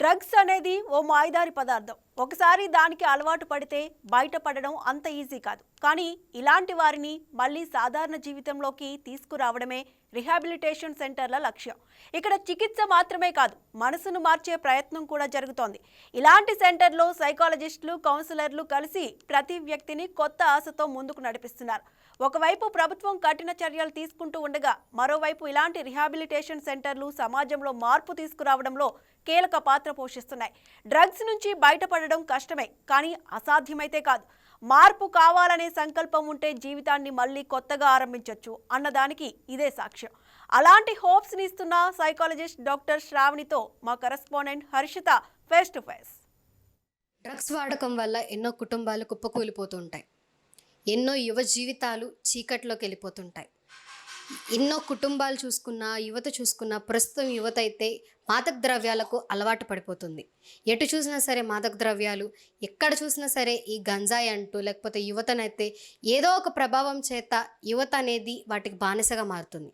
Drugs అనేది ఓ మాయదారి పదార్థం. ఒకసారి దానికి అలవాటు పడితే బయటపడడం అంత ఈజీ కాదు. కానీ ఇలాంటి వారిని మళ్ళీ సాధారణ జీవితంలోకి తీసుకురావడమే రిహాబిలిటేషన్ సెంటర్ల లక్ష్యం. ఇక్కడ చికిత్స మాత్రమే కాదు మనసును మార్చే ప్రయత్నం కూడా జరుగుతోంది. ఇలాంటి సెంటర్లో సైకాలజిస్టులు కౌన్సిలర్లు కలిసి ప్రతి వ్యక్తిని కొత్త ఆశతో ముందుకు నడిపిస్తున్నారు. ఒకవైపు ప్రభుత్వం కఠిన చర్యలు తీసుకుంటూ ఉండగా మరోవైపు ఇలాంటి రిహాబిలిటేషన్ సెంటర్లు సమాజంలో మార్పు తీసుకురావడంలో కీలక పాత్ర పోషిస్తున్నాయి. డ్రగ్స్ నుంచి బయటపడడం కష్టమే కానీ అసాధ్యమైతే కాదు. మార్పు కావాలనే సంకల్పం ఉంటే జీవితాన్ని మళ్ళీ కొత్తగా ఆరంభించవచ్చు అన్నదానికి ఇదే సాక్ష్యం. అలాంటి హోప్స్ని ఇస్తున్న సైకాలజిస్ట్ డాక్టర్ శ్రావణితో మా correspondent Harshitha face to face. Drugs వాడకం వల్ల ఎన్నో కుటుంబాలు కుప్పకూలిపోతుంటాయి ఎన్నో యువ జీవితాలు చీకట్లోకి వెళ్ళిపోతుంటాయి. ఎన్నో కుటుంబాలు చూసుకున్నా యువత చూసుకున్నా ప్రస్తుతం యువత అయితే మాదక ద్రవ్యాలకు అలవాటు పడిపోతుంది. ఎటు చూసినా సరే మాదక ద్రవ్యాలు ఎక్కడ చూసినా సరే ఈ గంజాయి అంటూ లేకపోతే యువతనైతే ఏదో ఒక ప్రభావం చేత యువత అనేది వాటికి బానిసగా మారుతుంది.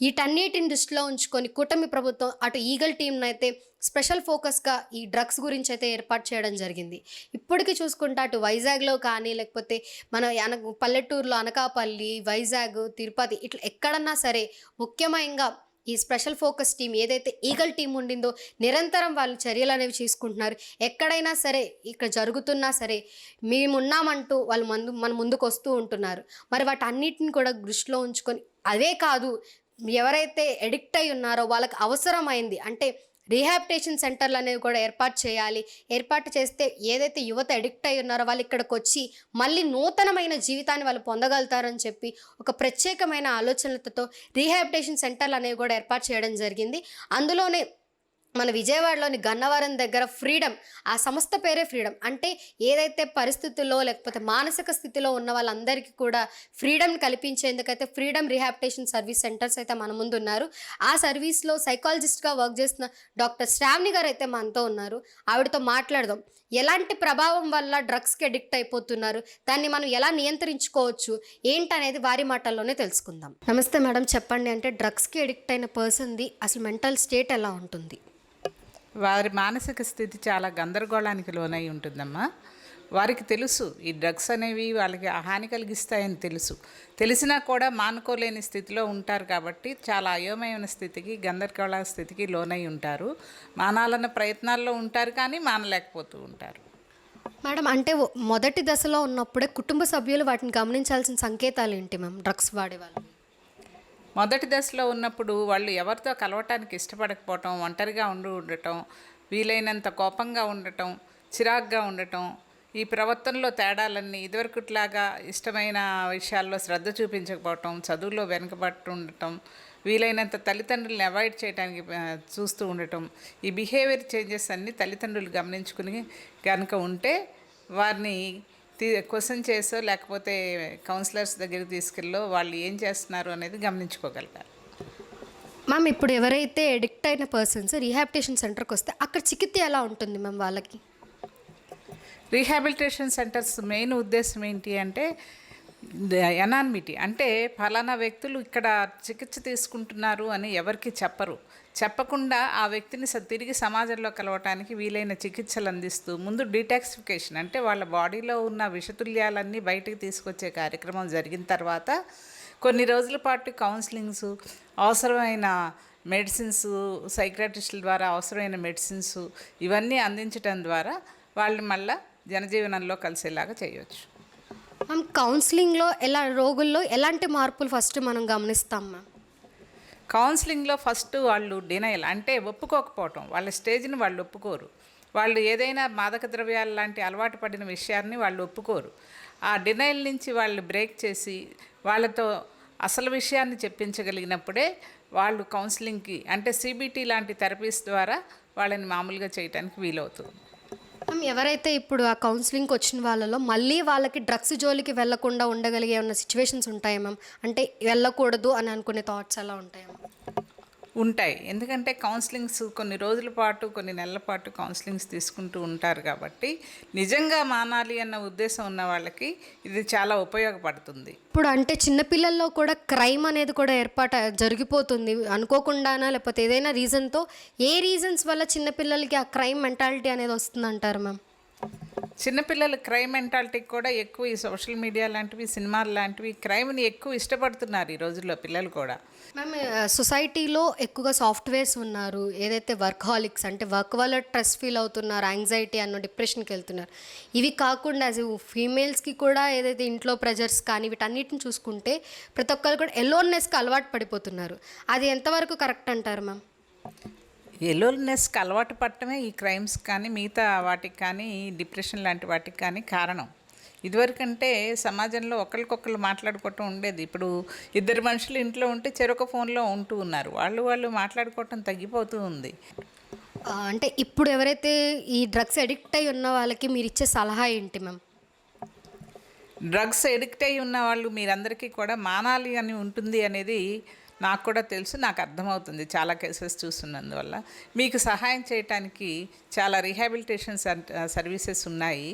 వీటన్నిటిని దృష్టిలో ఉంచుకొని కూటమి ప్రభుత్వం అటు ఈగల్ టీంను అయితే స్పెషల్ ఫోకస్గా ఈ డ్రగ్స్ గురించి అయితే ఏర్పాటు చేయడం జరిగింది. ఇప్పటికీ చూసుకుంటే అటు వైజాగ్లో కానీ లేకపోతే మన అన పల్లెటూరులో అనకాపల్లి వైజాగ్ తిరుపతి ఇట్లా ఎక్కడన్నా సరే ముఖ్యమైనగా ఈ స్పెషల్ ఫోకస్ టీం ఏదైతే ఈగల్ టీం ఉండిందో నిరంతరం వాళ్ళు చర్యలు అనేవి తీసుకుంటున్నారు ఎక్కడైనా సరే ఇక్కడ జరుగుతున్నా సరే మేమున్నామంటూ వాళ్ళు ముందు మన ముందుకు వస్తూ ఉంటున్నారు. మరి వాటి అన్నిటిని కూడా దృష్టిలో ఉంచుకొని అవే కాదు ఎవరైతే ఎడిక్ట్ అయి ఉన్నారో వాళ్ళకి అవసరమైంది అంటే రీహాబిటేషన్ సెంటర్లు అనేవి కూడా ఏర్పాటు చేయాలి. ఏర్పాటు చేస్తే ఏదైతే యువత ఎడిక్ట్ అయి ఉన్నారో వాళ్ళు ఇక్కడికి వచ్చి మళ్ళీ నూతనమైన జీవితాన్ని వాళ్ళు పొందగలుగుతారని చెప్పి ఒక ప్రత్యేకమైన ఆలోచనలతో రీహాబిటేషన్ సెంటర్లు అనేవి కూడా ఏర్పాటు చేయడం జరిగింది. అందులోనే మన విజయవాడలోని గన్నవరం దగ్గర ఫ్రీడమ్ ఆ సంస్థ పేరే ఫ్రీడమ్. అంటే ఏదైతే పరిస్థితుల్లో లేకపోతే మానసిక స్థితిలో ఉన్న వాళ్ళందరికీ కూడా ఫ్రీడమ్ కల్పించేందుకైతే ఫ్రీడమ్ రిహాబిటేషన్ సర్వీస్ సెంటర్స్ అయితే మన ముందు ఉన్నారు. ఆ సర్వీస్లో సైకాలజిస్ట్గా వర్క్ చేస్తున్న డాక్టర్ శ్రావణి గారు అయితే మనతో ఉన్నారు. ఆవిడతో మాట్లాడదాం. ఎలాంటి ప్రభావం వల్ల డ్రగ్స్కి అడిక్ట్ అయిపోతున్నారు? దాన్ని మనం ఎలా నియంత్రించుకోవచ్చు? ఏంటనేది వారి మాటల్లోనే తెలుసుకుందాం. నమస్తే మేడం చెప్పండి. అంటే డ్రగ్స్కి అడిక్ట్ అయిన పర్సన్ది అసలు మెంటల్ స్టేట్ ఎలా ఉంటుంది? వారి మానసిక స్థితి చాలా గందరగోళానికి లోనై ఉంటుందమ్మా. వారికి తెలుసు ఈ డ్రగ్స్ అనేవి వాళ్ళకి హాని కలిగిస్తాయని తెలుసు. తెలిసినా కూడా మానుకోలేని స్థితిలో ఉంటారు కాబట్టి చాలా అయోమయమైన స్థితికి గందరగోళ స్థితికి లోనై ఉంటారు. మానాలన్న ప్రయత్నాల్లో ఉంటారు కానీ మానలేకపోతూ ఉంటారు. మేడం అంటే మొదటి దశలో ఉన్నప్పుడే కుటుంబ సభ్యులు వాటిని గమనించాల్సిన సంకేతాలు ఏంటి మ్యామ్? డ్రగ్స్ వాడేవాళ్ళు మొదటి దశలో ఉన్నప్పుడు వాళ్ళు ఎవరితో కలవటానికి ఇష్టపడకపోవటం ఒంటరిగా ఉండి ఉండటం వీలైనంత కోపంగా ఉండటం చిరాగ్గా ఉండటం ఈ ప్రవర్తనలో తేడాలన్నీ ఇదివరకుట్లాగా ఇష్టమైన విషయాల్లో శ్రద్ధ చూపించకపోవటం చదువులో వెనుకబట్టు ఉండటం వీలైనంత తల్లిదండ్రులను అవాయిడ్ చేయడానికి చూస్తూ ఉండటం ఈ బిహేవియర్ చేంజెస్ అన్నీ తల్లిదండ్రులు గమనించుకుని కనుక ఉంటే వారిని క్వశ్చన్ చేసో లేకపోతే కౌన్సిలర్స్ దగ్గరికి తీసుకెళ్ళో వాళ్ళు ఏం చేస్తున్నారు అనేది గమనించుకోగలగాలి. మ్యామ్ ఇప్పుడు ఎవరైతే ఎడిక్ట్ అయిన పర్సన్స్ రీహాబిటేషన్ సెంటర్కి వస్తే అక్కడ చికిత్స ఎలా ఉంటుంది మ్యామ్ వాళ్ళకి? రీహాబిలిటేషన్ సెంటర్స్ మెయిన్ ఉద్దేశం ఏంటి అంటే ఎనాన్మిటీ అంటే ఫలానా వ్యక్తులు ఇక్కడ చికిత్స తీసుకుంటున్నారు అని ఎవరికి చెప్పరు. చెప్పకుండా ఆ వ్యక్తిని స- తిరిగి సమాజంలో కలవటానికి వీలైన చికిత్సలు అందిస్తూ ముందు డీటాక్సిఫికేషన్ అంటే వాళ్ళ బాడీలో ఉన్న విషతుల్యాలన్నీ బయటకు తీసుకొచ్చే కార్యక్రమం జరిగిన తర్వాత కొన్ని రోజుల పాటు కౌన్సిలింగ్స్ అవసరమైన మెడిసిన్స్ సైక్రాటిస్టుల ద్వారా అవసరమైన మెడిసిన్స్ ఇవన్నీ అందించడం ద్వారా వాళ్ళని మళ్ళీ జనజీవనంలో కలిసేలాగా చేయవచ్చు మ్యామ్ కౌన్సిలింగ్లో ఎలా రోగుల్లో ఎలాంటి మార్పులు ఫస్ట్ మనం గమనిస్తాం మ్యామ్? కౌన్సిలింగ్లో ఫస్ట్ వాళ్ళు డినైల్ అంటే ఒప్పుకోకపోవటం. వాళ్ళ స్టేజ్ని వాళ్ళు ఒప్పుకోరు. వాళ్ళు ఏదైనా మాదక ద్రవ్యాలు లాంటి అలవాటు పడిన విషయాన్ని వాళ్ళు ఒప్పుకోరు. ఆ డినైల్ నుంచి వాళ్ళు బ్రేక్ చేసి వాళ్ళతో అసలు విషయాన్ని చెప్పించగలిగినప్పుడే వాళ్ళు కౌన్సిలింగ్కి అంటే సిబిటీ లాంటి థెరపీస్ ద్వారా వాళ్ళని మామూలుగా చేయడానికి వీలవుతుంది. మ్యామ్ ఎవరైతే ఇప్పుడు ఆ కౌన్సిలింగ్కి వచ్చిన వాళ్ళలో మళ్ళీ వాళ్ళకి డ్రగ్స్ జోలికి వెళ్ళకుండా ఉండగలిగే ఉన్న సిచ్యువేషన్స్ ఉంటాయి మ్యామ్ అంటే వెళ్ళకూడదు అని అనుకునే థాట్స్ ఎలా ఉంటాయి మ్యామ్ ఉంటాయి. ఎందుకంటే కౌన్సిలింగ్స్ కొన్ని రోజుల పాటు కొన్ని నెలల పాటు కౌన్సిలింగ్స్ తీసుకుంటూ ఉంటారు కాబట్టి నిజంగా మానాలి అన్న ఉద్దేశం ఉన్న వాళ్ళకి ఇది చాలా ఉపయోగపడుతుంది. ఇప్పుడు అంటే చిన్నపిల్లల్లో కూడా క్రైమ్ అనేది కూడా ఏర్పాటు జరిగిపోతుంది. అనుకోకుండానా లేకపోతే ఏదైనా రీజన్తో ఏ రీజన్స్ వల్ల చిన్నపిల్లలకి ఆ క్రైమ్ మెంటాలిటీ అనేది వస్తుందంటారు మ్యామ్? చిన్నపిల్లలు క్రైమ్ మెంటాలిటీకి కూడా ఎక్కువ ఈ సోషల్ మీడియా లాంటివి సినిమాలు లాంటివి క్రైమ్ని ఎక్కువ ఇష్టపడుతున్నారు ఈ రోజుల్లో పిల్లలు కూడా. మ్యామ్ సొసైటీలో ఎక్కువగా సాఫ్ట్వేర్స్ ఉన్నారు ఏదైతే వర్క్ హాలిక్స్ అంటే వర్క్ వల్ల స్ట్రెస్ ఫీల్ అవుతున్నారు యాంగ్జైటీ అన్న డిప్రెషన్కి వెళ్తున్నారు. ఇవి కాకుండా యాజ్ ఫీమేల్స్కి కూడా ఏదైతే ఇంట్లో ప్రెజర్స్ కానీ వీటన్నిటిని చూసుకుంటే ప్రతి ఒక్కరు కూడా ఎలోన్నెస్కి అలవాటు పడిపోతున్నారు. అది ఎంతవరకు కరెక్ట్ అంటారు మ్యామ్ ఎలోనెస్కి అలవాటు పడటమే ఈ క్రైమ్స్ కానీ మిగతా వాటికి కానీ డిప్రెషన్ లాంటి వాటికి కానీ కారణం. ఇదివరకంటే సమాజంలో ఒకరికొకరు మాట్లాడుకోవటం ఉండేది. ఇప్పుడు ఇద్దరు మనుషులు ఇంట్లో ఉంటే చెరొక ఫోన్లో ఉంటూ ఉన్నారు. వాళ్ళు వాళ్ళు మాట్లాడుకోవటం తగ్గిపోతూ ఉంది. అంటే ఇప్పుడు ఎవరైతే ఈ డ్రగ్స్ అడిక్ట్ అయి ఉన్న వాళ్ళకి మీరు ఇచ్చే సలహా ఏంటి మ్యామ్? డ్రగ్స్ ఎడిక్ట్ అయి ఉన్న వాళ్ళు మీరందరికీ కూడా మానాలి అని ఉంటుంది అనేది నాకు కూడా తెలుసు నాకు అర్థమవుతుంది చాలా కేసెస్ చూస్తున్నందువల్ల. మీకు సహాయం చేయటానికి చాలా రీహాబిలిటేషన్ సర్వీసెస్ ఉన్నాయి.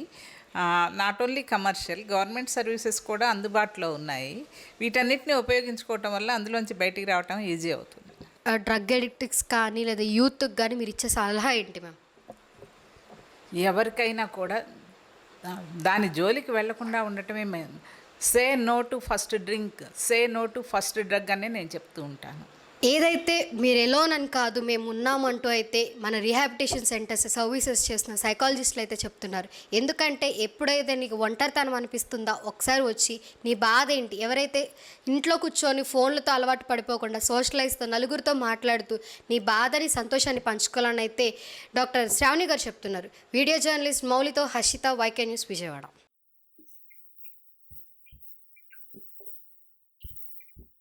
Not only commercial government services కూడా అందుబాటులో ఉన్నాయి. వీటన్నిటిని ఉపయోగించుకోవటం వల్ల అందులోంచి బయటికి రావటం ఈజీ అవుతుంది. డ్రగ్ అడిక్టిక్స్ కానీ లేదా యూత్కి కానీ మీరు ఇచ్చే సలహా ఏంటి మ్యామ్? ఎవరికైనా కూడా దాని జోలికి వెళ్ళకుండా ఉండటమే say no to first drink say no to first drug అనే నేను చెప్తూ ఉంటాను. ఏదైతే మీరు ఎలోన్ అని కాదు మేము ఉన్నామంటూ అయితే మన రీహాబిటేషన్ సెంటర్స్ సర్వీసెస్ చేస్తున్న సైకాలజిస్టులు అయితే చెప్తున్నారు. ఎందుకంటే ఎప్పుడైతే నీకు ఒంటరితనం అనిపిస్తుందా ఒకసారి వచ్చి నీ బాధ ఏంటి? ఎవరైతే ఇంట్లో కూర్చొని ఫోన్లతో అలవాటు పడిపోకుండా సోషలైజ్తో నలుగురితో మాట్లాడుతూ నీ బాధని సంతోషాన్ని పంచుకోవాలని అయితే డాక్టర్ శ్రావణి గారు చెప్తున్నారు. Video journalist మౌలితో Harshitha Y K news Vijayawada.